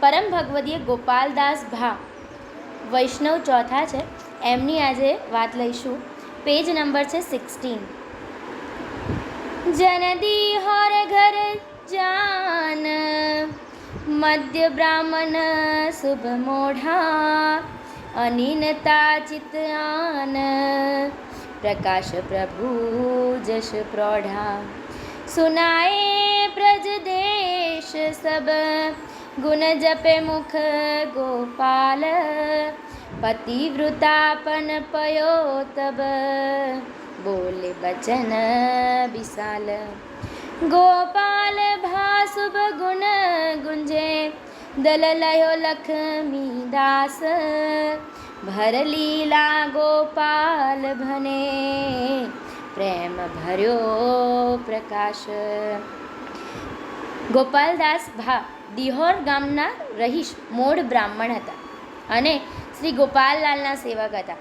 પરમ ભગવદીય ગોપાલદાસ ભા. વૈષ્ણવ ચોથા છે. એમની આજે વાત લઈશું. પેજ નંબર છે સિક્સટીન જનદી હોર ઘર જાન, મધ્ય બ્રાહ્મણ શુભ મોઢા અનિનતા ચિત આન, પ્રકાશ પ્રભુ જશ પ્રૌઢા. સુનાએ પ્રજ દેશ સબ गुण जपे मुख गोपाल पतिव्रतापन पयो तब बोले बचन विशाल। गोपाल भासुभ गुण गुंजे दल लयो लखमी दास भर लीला गोपाल भने प्रेम भर्यो प्रकाश। गोपालदास भा દિહોર ગામના રહીશ મોઢ બ્રાહ્મણ હતા અને શ્રી ગોપાલલાલના સેવક હતા.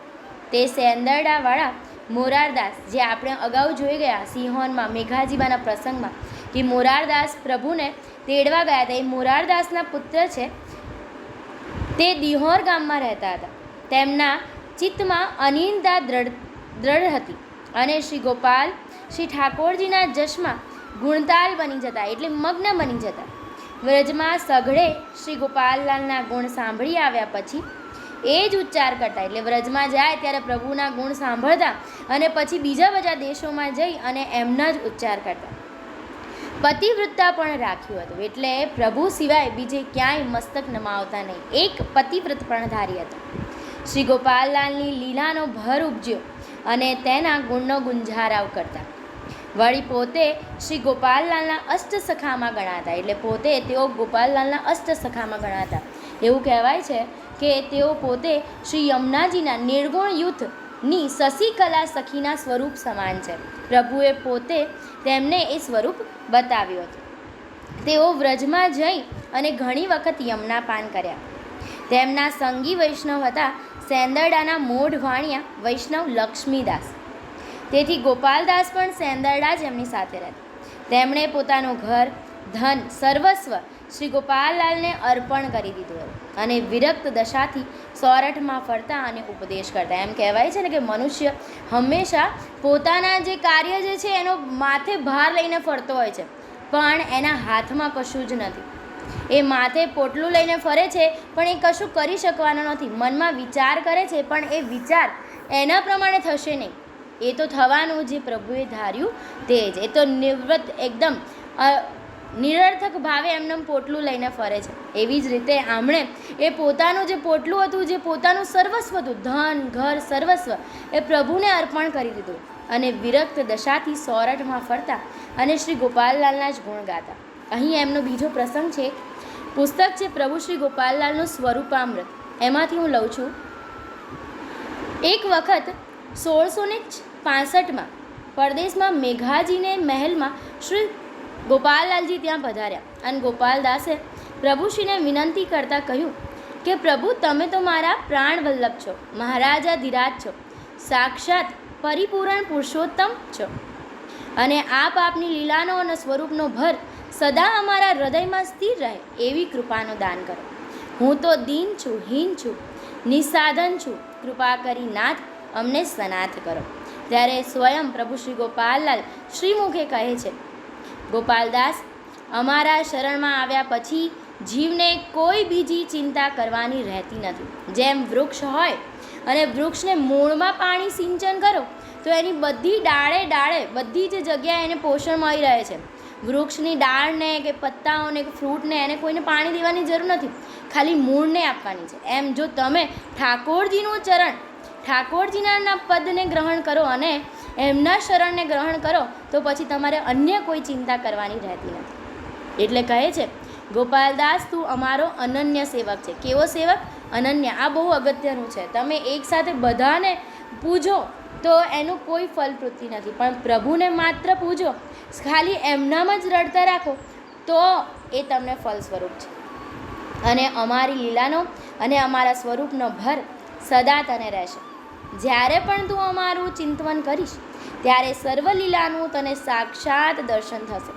તે સેંદરડાવાળા મોરારદાસ, જે આપણે અગાઉ જોઈ ગયા સિંહોનમાં, મેઘાજીબાના પ્રસંગમાં, કે મોરારદાસ પ્રભુને તેડવા ગયા હતા. એ મોરારદાસના પુત્ર છે. તે દિહોર ગામમાં રહેતા હતા. તેમના ચિત્તમાં અનિંદા દ્રઢ દ્રઢ હતી અને શ્રી ગોપાલ, શ્રી ઠાકોરજીના જશમાં ગુણતાલ બની જતા, એટલે મગ્ન બની જતા. વ્રજમાં સઘળે શ્રી ગોપાલલાલના ગુણ સાંભળી આવ્યા પછી એ જ ઉચ્ચાર કરતા. એટલે વ્રજમાં જાય ત્યારે પ્રભુના ગુણ સાંભળતા અને પછી બીજા બધા દેશોમાં જઈ અને એમના જ ઉચ્ચાર કરતા. પતિવૃત્તા પણ રાખ્યું હતું. એટલે પ્રભુ સિવાય બીજે ક્યાંય મસ્તક નમાવતા નહીં. એક પતિવ્રત પણ ધારી હતા. શ્રી ગોપાલલાલની લીલાનો ભર ઉપજ્યો અને તેના ગુણનો ગુંજારાવ કરતા. વળી પોતે શ્રી ગોપાલલાલના અષ્ટસખામાં ગણાતા. એટલે પોતે તેઓ ગોપાલલાલના અષ્ટસખામાં ગણાતા. એવું કહેવાય છે કે તેઓ પોતે શ્રી યમુનાજીના નિર્ગુણ યુદ્ધની શશિકલા સખીના સ્વરૂપ સમાન છે. પ્રભુએ પોતે તેમને એ સ્વરૂપ બતાવ્યું હતું. તેઓ વ્રજમાં જઈ અને ઘણી વખત યમુના પાન કર્યા. તેમના સંગી વૈષ્ણવ હતા સેંદરડાના મોઢ વાણિયા વૈષ્ણવ લક્ષ્મીદાસ. તેથી ગોપાલદાસ પણ સેંદરડા જ એમની સાથે રહેતા. તેમણે પોતાનું ઘર, ધન, સર્વસ્વ શ્રી ગોપાલલાલને અર્પણ કરી દીધું હતું અને વિરક્ત દશાથી સોરઠમાં ફરતા અને ઉપદેશ કરતા. એમ કહેવાય છે ને કે મનુષ્ય હંમેશા પોતાના જે કાર્ય જે છે એનો માથે ભાર લઈને ફરતો હોય છે, પણ એના હાથમાં કશું જ નથી. એ માથે પોટલું લઈને ફરે છે, પણ એ કશું કરી શકવાનો નથી. મનમાં વિચાર કરે છે, પણ એ વિચાર એના પ્રમાણે થશે નહીં. એ તો થવાનું જે પ્રભુએ ધાર્યું તે જ. એ તો નિવૃત્ત એકદમ નિરર્થક ભાવે એમને પોટલું લઈને ફરે છે. એવી જ રીતે આમણે એ પોતાનું જે પોટલું હતું, જે પોતાનું સર્વસ્વ હતું, ધન, ઘર, સર્વસ્વ, એ પ્રભુને અર્પણ કરી દીધું અને વિરક્ત દશાથી સોરઠમાં ફરતા અને શ્રી ગોપાલલાલના જ ગુણ ગાતા. અહીં એમનો બીજો પ્રસંગ છે. પુસ્તક છે પ્રભુ શ્રી ગોપાલલાલનું સ્વરૂપામૃત. એમાંથી હું લઉં છું. એક વખત સોળસો ને પાસઠમાં પરદેશમાં મેઘાજીને મહેલમાં શ્રી ગોપાલલાલજી ત્યાં પધાર્યા. અને ગોપાલદાસે પ્રભુશ્રીને વિનંતી કરતાં કહ્યું કે, પ્રભુ, તમે તો મારા પ્રાણ વલ્લભ છો, મહારાજા ધીરાજ છો, સાક્ષાત પરિપૂર્ણ પુરુષોત્તમ છો. અને આપ આપની લીલાનો અને સ્વરૂપનો ભર સદા અમારા હૃદયમાં સ્થિર રહે, એવી કૃપાનો દાન કરો. હું તો દીન છું, હીન છું, નિસાધન છું. કૃપા કરી નાથ અમને સનાથ કરો. ત્યારે સ્વયં પ્રભુ શ્રી ગોપાલલાલ શ્રીમુખે કહે છે, ગોપાલદાસ, અમારા શરણમાં આવ્યા પછી જીવને કોઈ બીજી ચિંતા કરવાની રહેતી નથી. જેમ વૃક્ષ હોય અને વૃક્ષને મૂળમાં પાણી સિંચન કરો, તો એની બધી ડાળે ડાળે બધી જ જગ્યાએ એને પોષણ મળી રહે છે. વૃક્ષની ડાળને કે પત્તાઓને કે ફ્રૂટને એને કોઈને પાણી દેવાની જરૂર નથી. ખાલી મૂળને આપવાની છે. એમ જો તમે ઠાકોરજીનું ચરણ ઠાકોરજીના પદને ગ્રહણ કરો અને એમના શરણને ગ્રહણ કરો, તો પછી તમારે અન્ય કોઈ ચિંતા કરવાની રહેતી નથી. એટલે કહે છે, ગોપાલદાસ તું અમારો અનન્ય સેવક છે. કેવો સેવક? અનન્ય. આ બહુ અગત્યનું છે. તમે એકસાથે બધાને પૂજો, તો એનું કોઈ ફલપૃત્તિ નથી. પણ પ્રભુને માત્ર પૂજો, ખાલી એમનામાં જ રડતા રાખો, તો એ તમને ફલ સ્વરૂપ છે. અને અમારી લીલાનો અને અમારા સ્વરૂપનો ભર સદા તને રહેશે. જ્યારે પણ તું અમારું ચિંતવન કરીશ, ત્યારે સર્વલીલાનું તને સાક્ષાત દર્શન થશે.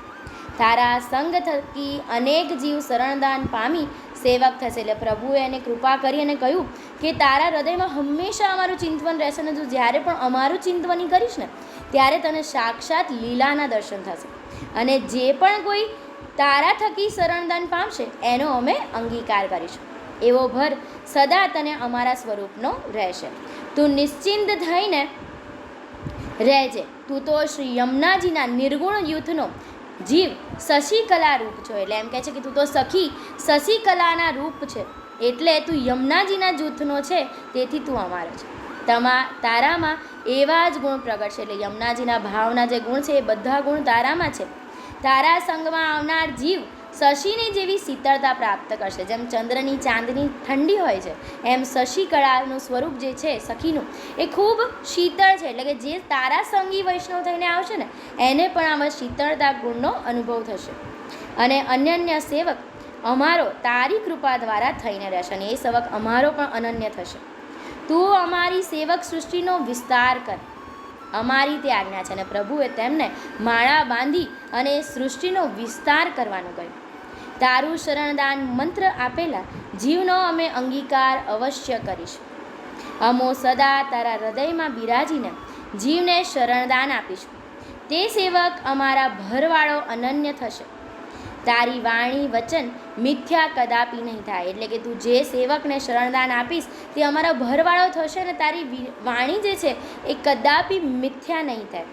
તારા સંગ થકી અનેક જીવ શરણદાન પામી સેવક થશે. એટલે પ્રભુએ એને કૃપા કરી અને કહ્યું કે તારા હૃદયમાં હંમેશા અમારું ચિંતવન રહેશે ને તું જ્યારે પણ અમારું ચિંતવની કરીશ ને, ત્યારે તને સાક્ષાત લીલાના દર્શન થશે. અને જે પણ કોઈ તારા થકી શરણદાન પામશે, એનો અમે અંગીકાર કરીશું. એવો ભર સદા તને અમારા સ્વરૂપનો રહેશે. તું નિશ્ચિંત થઈને રહેજે. તું તો શ્રી યમુનાજીના નિર્ગુણ યુથનો જીવ શશિકલા રૂપ છો. એટલે એમ કહે છે કે તું તો સખી શશિકલાના રૂપ છે. એટલે તું યમુનાજીના જૂથનો છે. તેથી તું અમારો છે. તમા, તારામાં એવા જ ગુણ પ્રગટ છે. એટલે યમુનાજીના ભાવના જે ગુણ છે એ બધા ગુણ તારામાં છે. તારા સંગમાં આવનાર જીવ શશિની જેવી શીતળતા પ્રાપ્ત કરશે. જેમ ચંદ્રની ચાંદની ઠંડી હોય છે, એમ શશિકળાનું સ્વરૂપ જે છે, સખીનું, એ ખૂબ શીતળ છે. એટલે કે જે તારા સંગી વૈષ્ણવ થઈને આવશે ને, એને પણ આમાં શીતળતા ગુણનો અનુભવ થશે. અને અનન્ય સેવક અમારો તારી કૃપા દ્વારા થઈને રહેશે અને એ સેવક અમારો પણ અનન્ય થશે. તું અમારી સેવક સૃષ્ટિનો વિસ્તાર કર. અમારી તે આજ્ઞા છે અને પ્રભુએ તેમને માળા બાંધી અને સૃષ્ટિનો વિસ્તાર કરવાનું કહ્યું. તારું શરણદાન મંત્ર આપેલા જીવનો અમે અંગીકાર અવશ્ય કરીશું. અમો સદા તારા હૃદયમાં બિરાજીને જીવને શરણદાન આપીશું. તે સેવક અમારા ભરવાળો અનન્ય થશે. તારી વાણી વચન મિથ્યા કદાપી નહીં થાય. એટલે કે તું જે સેવકને શરણદાન આપીશ, તે અમારા ભરવાળો થશે ને તારી વાણી જે છે, એ કદાપી મિથ્યા નહીં થાય.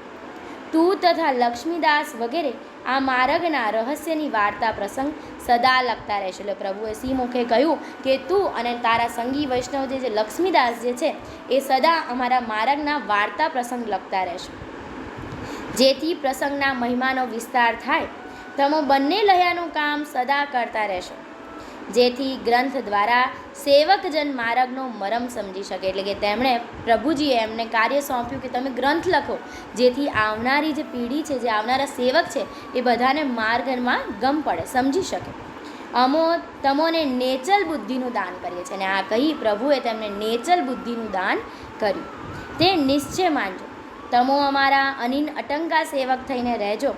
તું તથા લક્ષ્મીદાસ વગેરે આ માર્ગના રહસ્યની વાર્તા પ્રસંગ સદા લખતા રહેશે. એટલે પ્રભુએ સિંહમુખે કહ્યું કે તું અને તારા સંગી વૈષ્ણવ જે છે, લક્ષ્મીદાસ જે છે, એ સદા અમારા માર્ગના વાર્તા પ્રસંગ લખતા રહેશે. જેથી પ્રસંગના મહિમાનો વિસ્તાર થાય તમે બંને લહ્યાનું કામ સદા કરતા રહેશો. જેથી ગ્રંથ દ્વારા સેવકજન માર્ગનો મરમ સમજી શકે. એટલે કે તેમણે પ્રભુજીએ એમને કાર્ય સોંપ્યું કે તમે ગ્રંથ લખો. જેથી આવનારી જે પેઢી છે, જે આવનારા સેવક છે, એ બધાને માર્ગમાં ગમ પડે, સમજી શકે. અમો તમોને નેચલ બુદ્ધિનું દાન કરીએ છીએ. અને આ કહી પ્રભુએ તેમને નેચલ બુદ્ધિનું દાન કર્યું. તે નિશ્ચય માનજો. તમો અમારા અનિન અટંકા સેવક થઈને રહેજો.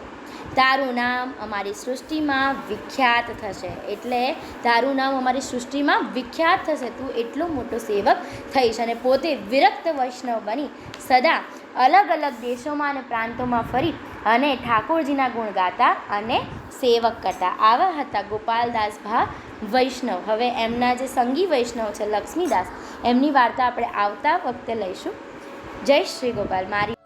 તારું નામ અમારી સૃષ્ટિમાં વિખ્યાત થશે. એટલે તારું નામ અમારી સૃષ્ટિમાં વિખ્યાત થશે. તું એટલો મોટો સેવક થઈશ અને પોતે વિરક્ત વૈષ્ણવ બની. સદા અલગ અલગ દેશોમાં અને પ્રાંતોમાં ફરી અને ઠાકોરજીના ગુણ ગાતા અને સેવક કરતા. આવા હતા ગોપાલદાસ ભા વૈષ્ણવ. હવે એમના જે સંગી વૈષ્ણવ છે, લક્ષ્મીદાસ, એમની વાર્તા આપણે આવતા વખતે લઈશું. જય શ્રી ગોપાલ. મારી